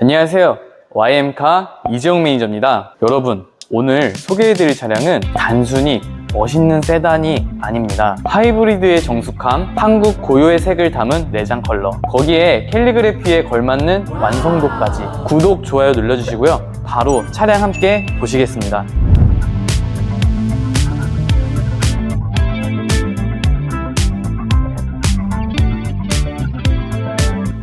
안녕하세요. YM카 이재용 매니저입니다. 여러분, 오늘 소개해드릴 차량은 단순히 멋있는 세단이 아닙니다. 하이브리드의 정숙함, 한국 고유의 색을 담은 내장 컬러, 거기에 캘리그래피에 걸맞는 완성도까지 구독, 좋아요 눌러주시고요. 바로 차량 함께 보시겠습니다.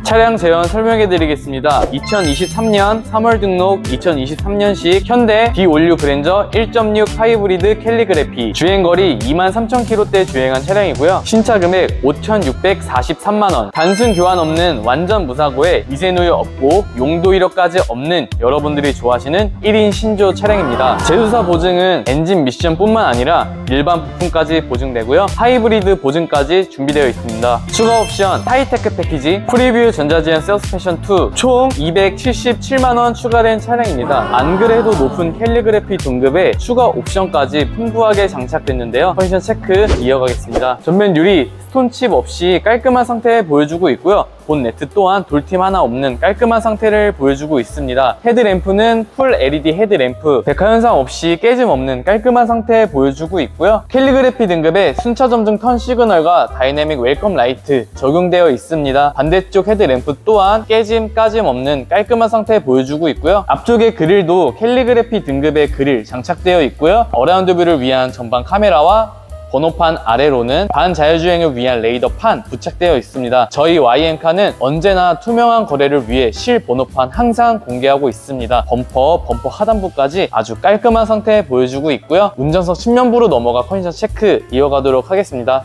차량 제원 설명해 드리겠습니다. 2023년 3월 등록 2023년식 현대 비올류 그랜저 1.6 하이브리드 캘리그래피 주행거리 23,000km대 주행한 차량이고요. 신차 금액 5,643만원 단순 교환 없는 완전 무사고에 미세누유 없고 용도 이력까지 없는 여러분들이 좋아하시는 1인 신조 차량입니다. 제조사 보증은 엔진 미션뿐만 아니라 일반 부품까지 보증되고요. 하이브리드 보증까지 준비되어 있습니다. 추가 옵션 하이테크 패키지 프리뷰 전자지연 서스펜션 2 총 277만원 추가된 차량입니다. 안 그래도 높은 캘리그래피 등급에 추가 옵션까지 풍부하게 장착됐는데요. 컨디션 체크 이어가겠습니다. 전면 유리 스톤칩 없이 깔끔한 상태 보여주고 있고요. 본네트 또한 돌팀 하나 없는 깔끔한 상태를 보여주고 있습니다. 헤드램프는 풀 LED 헤드램프, 백화 현상 없이 깨짐 없는 깔끔한 상태 보여주고 있고요. 캘리그래피 등급의 순차 점등 턴 시그널과 다이내믹 웰컴 라이트 적용되어 있습니다. 반대쪽 헤드램프 또한 깨짐, 까짐 없는 깔끔한 상태 보여주고 있고요. 앞쪽의 그릴도 캘리그래피 등급의 그릴 장착되어 있고요. 어라운드 뷰를 위한 전방 카메라와 번호판 아래로는 반자율주행을 위한 레이더 판 부착되어 있습니다. 저희 YM카는 언제나 투명한 거래를 위해 실 번호판 항상 공개하고 있습니다. 범퍼, 범퍼 하단부까지 아주 깔끔한 상태 보여주고 있고요. 운전석 측면부로 넘어가 컨디션 체크 이어가도록 하겠습니다.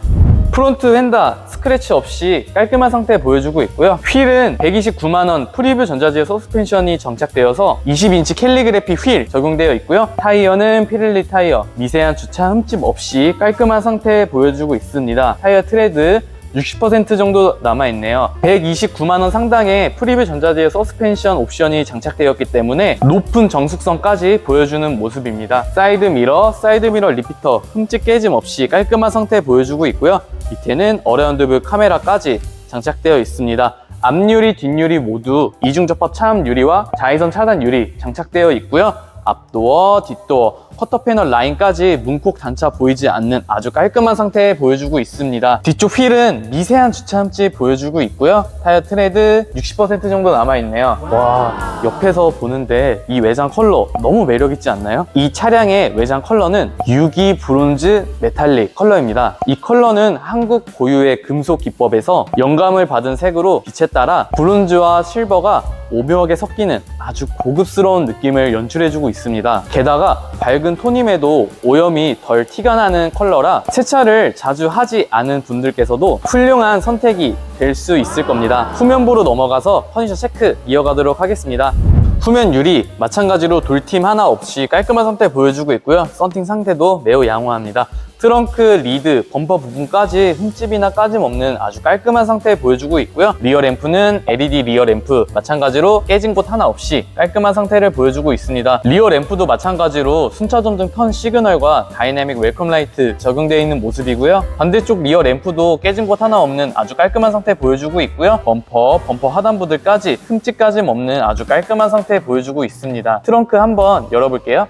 프론트 휀다 스크래치 없이 깔끔한 상태 보여주고 있고요. 휠은 129만원 프리뷰 전자지의 서스펜션이 정착되어서 20인치 캘리그래피 휠 적용되어 있고요. 타이어는 피렐리 타이어 미세한 주차 흠집 없이 깔끔한 상태 보여주고 있습니다. 타이어 트레드 60% 정도 남아있네요. 129만원 상당의 프리뷰 전자재의 서스펜션 옵션이 장착되었기 때문에 높은 정숙성까지 보여주는 모습입니다. 사이드 미러, 사이드 미러 리피터 흠집 깨짐 없이 깔끔한 상태 보여주고 있고요. 밑에는 어라운드뷰 카메라까지 장착되어 있습니다. 앞유리, 뒷유리 모두 이중 접합 차암 유리와 자외선 차단 유리 장착되어 있고요. 앞도어, 뒷도어, 커터 패널 라인까지 문콕 단차 보이지 않는 아주 깔끔한 상태 보여주고 있습니다. 뒤쪽 휠은 미세한 주차 흠집 보여주고 있고요. 타이어 트레드 60% 정도 남아있네요. 와, 옆에서 보는데 이 외장 컬러 너무 매력있지 않나요? 이 차량의 외장 컬러는 유기 브론즈 메탈릭 컬러입니다. 이 컬러는 한국 고유의 금속 기법에서 영감을 받은 색으로 빛에 따라 브론즈와 실버가 오묘하게 섞이는 아주 고급스러운 느낌을 연출해주고 있습니다. 게다가 밝은 톤임에도 오염이 덜 티가 나는 컬러라 세차를 자주 하지 않은 분들께서도 훌륭한 선택이 될 수 있을 겁니다. 후면부로 넘어가서 컨디션 체크 이어가도록 하겠습니다. 후면 유리 마찬가지로 돌팀 하나 없이 깔끔한 상태 보여주고 있고요. 썬팅 상태도 매우 양호합니다. 트렁크, 리드, 범퍼 부분까지 흠집이나 까짐 없는 아주 깔끔한 상태 보여주고 있고요. 리어 램프는 LED 리어 램프 마찬가지로 깨진 곳 하나 없이 깔끔한 상태를 보여주고 있습니다. 리어 램프도 마찬가지로 순차 점등 턴 시그널과 다이내믹 웰컴 라이트 적용되어 있는 모습이고요. 반대쪽 리어 램프도 깨진 곳 하나 없는 아주 깔끔한 상태 보여주고 있고요. 범퍼, 범퍼 하단부들까지 흠집 까짐 없는 아주 깔끔한 상태 보여주고 있습니다. 트렁크 한번 열어볼게요.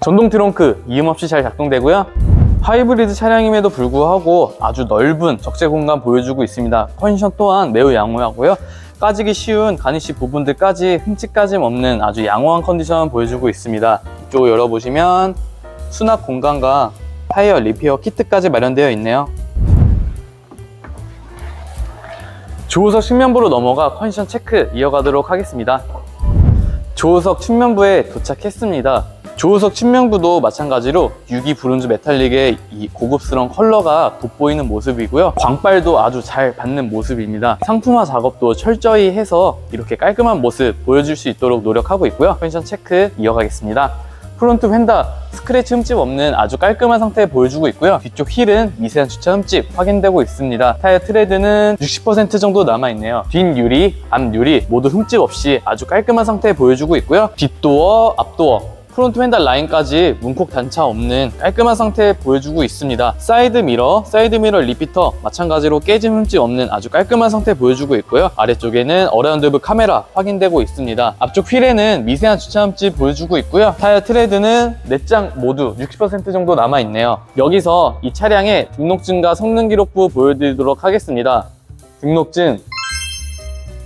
전동 트렁크 이음 없이 잘 작동되고요. 하이브리드 차량임에도 불구하고 아주 넓은 적재 공간 보여주고 있습니다. 컨디션 또한 매우 양호하고요. 까지기 쉬운 가니쉬 부분들까지 흠집까짐 없는 아주 양호한 컨디션 보여주고 있습니다. 이쪽 열어보시면 수납 공간과 타이어 리페어 키트까지 마련되어 있네요. 조우석 측면부로 넘어가 컨디션 체크 이어가도록 하겠습니다. 조우석 측면부에 도착했습니다. 조우석 측면부도 마찬가지로 유기 브론즈 메탈릭의 이 고급스러운 컬러가 돋보이는 모습이고요. 광빨도 아주 잘 받는 모습입니다. 상품화 작업도 철저히 해서 이렇게 깔끔한 모습 보여줄 수 있도록 노력하고 있고요. 컨디션 체크 이어가겠습니다. 프론트 휀다 스크래치 흠집 없는 아주 깔끔한 상태 보여주고 있고요. 뒤쪽 휠은 미세한 주차 흠집 확인되고 있습니다. 타이어 트레드는 60% 정도 남아있네요. 뒷 유리, 앞 유리 모두 흠집 없이 아주 깔끔한 상태 보여주고 있고요. 뒷도어, 앞도어 프론트 휀달 라인까지 문콕 단차 없는 깔끔한 상태 보여주고 있습니다. 사이드 미러, 사이드 미러 리피터 마찬가지로 깨짐 흠집 없는 아주 깔끔한 상태 보여주고 있고요. 아래쪽에는 어라운드브 카메라 확인되고 있습니다. 앞쪽 휠에는 미세한 주차 흠집 보여주고 있고요. 타이어 트레드는 4장 모두 60% 정도 남아 있네요. 여기서 이 차량의 등록증과 성능 기록부 보여드리도록 하겠습니다. 등록증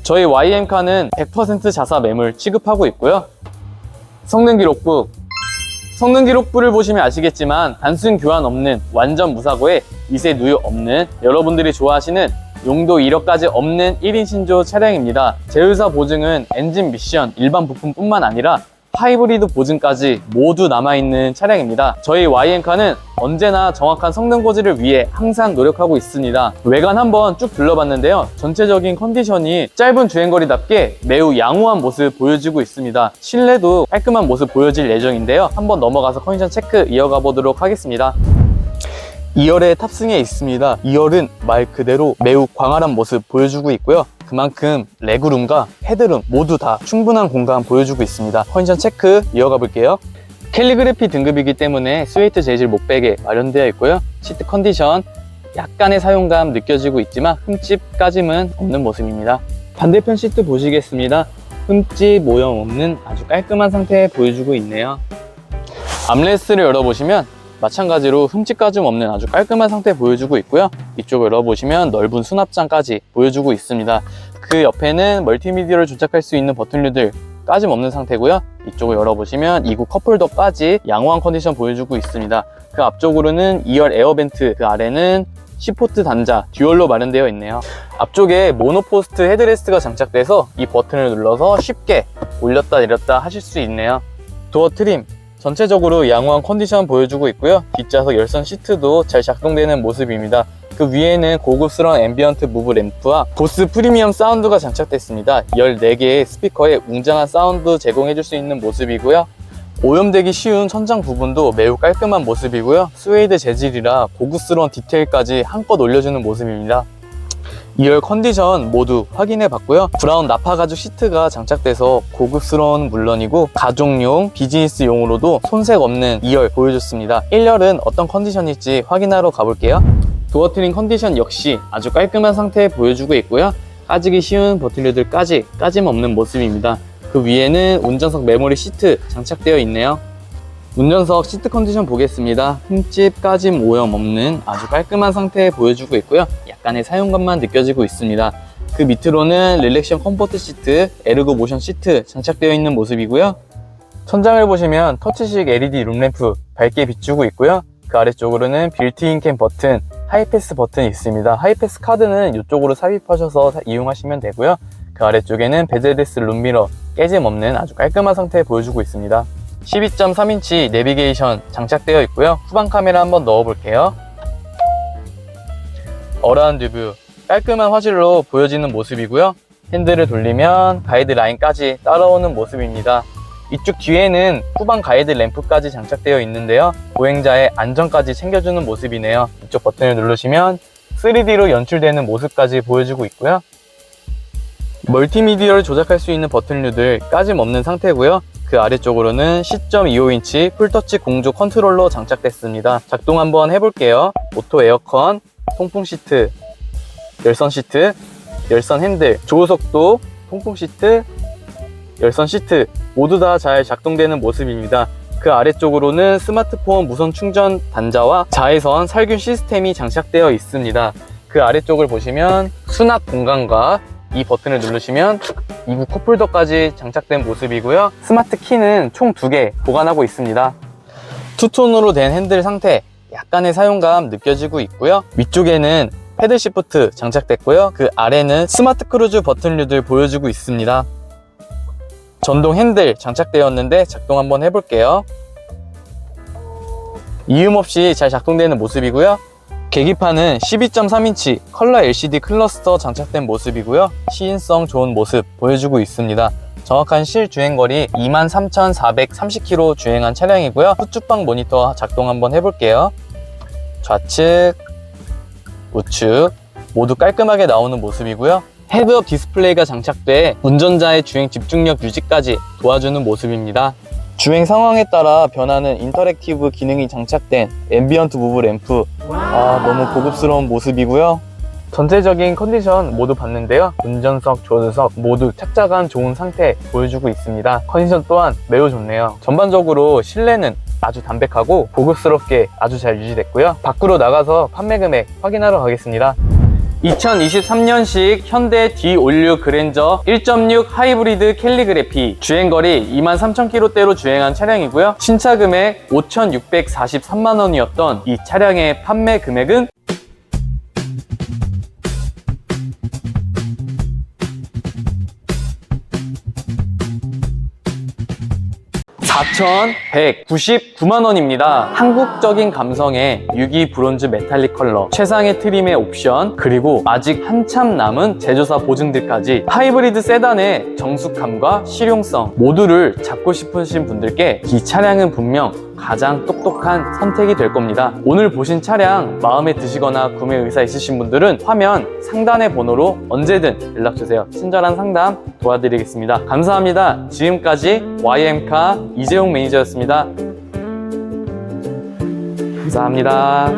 저희 YM카는 100% 자사 매물 취급하고 있고요. 성능 기록부 성능 기록부를 보시면 아시겠지만 단순 교환 없는 완전 무사고에 미세 누유 없는 여러분들이 좋아하시는 용도 이력까지 없는 1인 신조 차량입니다. 제휴사 보증은 엔진 미션 일반 부품뿐만 아니라 하이브리드 보증까지 모두 남아있는 차량입니다. 저희 YN카는 언제나 정확한 성능 고지를 위해 항상 노력하고 있습니다. 외관 한번 쭉 둘러봤는데요. 전체적인 컨디션이 짧은 주행거리답게 매우 양호한 모습 보여지고 있습니다. 실내도 깔끔한 모습 보여질 예정인데요. 한번 넘어가서 컨디션 체크 이어가 보도록 하겠습니다. 2열에 탑승해 있습니다. 2열은 말 그대로 매우 광활한 모습 보여주고 있고요. 그만큼 레그룸과 헤드룸 모두 다 충분한 공간 보여주고 있습니다. 컨디션 체크 이어가 볼게요. 캘리그래피 등급이기 때문에 스웨이트 재질 목베개 마련되어 있고요. 시트 컨디션 약간의 사용감 느껴지고 있지만 흠집까짐은 없는 모습입니다. 반대편 시트 보시겠습니다. 흠집 모형 없는 아주 깔끔한 상태 보여주고 있네요. 암레스트를 열어보시면 마찬가지로 흠집까짐 없는 아주 깔끔한 상태 보여주고 있고요. 이쪽을 열어보시면 넓은 수납장까지 보여주고 있습니다. 그 옆에는 멀티미디어를 조작할 수 있는 버튼류들 까짐 없는 상태고요. 이쪽을 열어보시면 이구 컵홀더까지 양호한 컨디션 보여주고 있습니다. 그 앞쪽으로는 2열 에어벤트, 그 아래는 시포트 단자 듀얼로 마련되어 있네요. 앞쪽에 모노포스트 헤드레스트가 장착돼서 이 버튼을 눌러서 쉽게 올렸다 내렸다 하실 수 있네요. 도어 트림 전체적으로 양호한 컨디션 보여주고 있고요. 뒷좌석 열선 시트도 잘 작동되는 모습입니다. 그 위에는 고급스러운 앰비언트 무브 램프와 보스 프리미엄 사운드가 장착됐습니다. 14개의 스피커에 웅장한 사운드 제공해줄 수 있는 모습이고요. 오염되기 쉬운 천장 부분도 매우 깔끔한 모습이고요. 스웨이드 재질이라 고급스러운 디테일까지 한껏 올려주는 모습입니다. 2열 컨디션 모두 확인해 봤고요. 브라운 나파 가죽 시트가 장착돼서 고급스러운 물론이고 가족용, 비즈니스용으로도 손색 없는 2열 보여줬습니다. 1열은 어떤 컨디션일지 확인하러 가볼게요. 도어 트림 컨디션 역시 아주 깔끔한 상태 보여주고 있고요. 까지기 쉬운 버튼류들까지 까짐 없는 모습입니다. 그 위에는 운전석 메모리 시트 장착되어 있네요. 운전석 시트 컨디션 보겠습니다. 흠집, 까짐, 오염 없는 아주 깔끔한 상태 보여주고 있고요. 약간의 사용감만 느껴지고 있습니다. 그 밑으로는 릴렉션 컴포트 시트, 에르고 모션 시트 장착되어 있는 모습이고요. 천장을 보시면 터치식 LED 룸램프 밝게 비추고 있고요. 그 아래쪽으로는 빌트인 캠 버튼, 하이패스 버튼이 있습니다. 하이패스 카드는 이쪽으로 삽입하셔서 사- 이용하시면 되고요. 그 아래쪽에는 베젤레스 룸미러 깨짐 없는 아주 깔끔한 상태 보여주고 있습니다. 12.3인치 내비게이션 장착되어 있고요. 후방 카메라 한번 넣어 볼게요. 어라운드 뷰 깔끔한 화질로 보여지는 모습이고요. 핸들을 돌리면 가이드 라인까지 따라오는 모습입니다. 이쪽 뒤에는 후방 가이드 램프까지 장착되어 있는데요. 보행자의 안전까지 챙겨주는 모습이네요. 이쪽 버튼을 누르시면 3D로 연출되는 모습까지 보여주고 있고요. 멀티미디어를 조작할 수 있는 버튼류들 까짐 없는 상태고요. 그 아래쪽으로는 10.25인치 풀터치 공조 컨트롤러 장착됐습니다. 작동 한번 해볼게요. 오토 에어컨, 통풍 시트, 열선 시트, 열선 핸들, 조우석도, 통풍 시트, 열선 시트 모두 다 잘 작동되는 모습입니다. 그 아래쪽으로는 스마트폰 무선 충전 단자와 자외선 살균 시스템이 장착되어 있습니다. 그 아래쪽을 보시면 수납 공간과 이 버튼을 누르시면 이구 컵홀더까지 장착된 모습이고요. 스마트 키는 총두개 보관하고 있습니다. 투톤으로 된 핸들 상태 약간의 사용감 느껴지고 있고요. 위쪽에는 패들 시프트 장착됐고요. 그 아래는 스마트 크루즈 버튼류들 보여주고 있습니다. 전동 핸들 장착되었는데 작동 한번 해볼게요. 이음 없이 잘 작동되는 모습이고요. 계기판은 12.3인치 컬러 LCD 클러스터 장착된 모습이고요. 시인성 좋은 모습 보여주고 있습니다. 정확한 실주행거리 23,430km 주행한 차량이고요. 후측방 모니터 작동 한번 해볼게요. 좌측, 우측 모두 깔끔하게 나오는 모습이고요. 헤드업 디스플레이가 장착돼 운전자의 주행 집중력 유지까지 도와주는 모습입니다. 주행 상황에 따라 변하는 인터랙티브 기능이 장착된 앰비언트 무브 램프. 아 너무 고급스러운 모습이고요. 전체적인 컨디션 모두 봤는데요. 운전석, 조수석 모두 착장한 좋은 상태 보여주고 있습니다. 컨디션 또한 매우 좋네요. 전반적으로 실내는 아주 담백하고 고급스럽게 아주 잘 유지됐고요. 밖으로 나가서 판매 금액 확인하러 가겠습니다 2023년식 현대 D56 그랜저 1.6 하이브리드 캘리그래피 주행거리 23,000km대로 주행한 차량이고요. 신차 금액 5,643만원이었던 이 차량의 판매 금액은 4,199만 원입니다. 한국적인 감성의 유기 브론즈 메탈릭 컬러, 최상의 트림의 옵션, 그리고 아직 한참 남은 제조사 보증들까지 하이브리드 세단의 정숙함과 실용성 모두를 잡고 싶으신 분들께 이 차량은 분명 가장 똑똑한 선택이 될 겁니다. 오늘 보신 차량 마음에 드시거나 구매 의사 있으신 분들은 화면 상단의 번호로 언제든 연락주세요. 친절한 상담 도와드리겠습니다. 감사합니다. 지금까지 YM카 이재용 매니저였습니다. 감사합니다.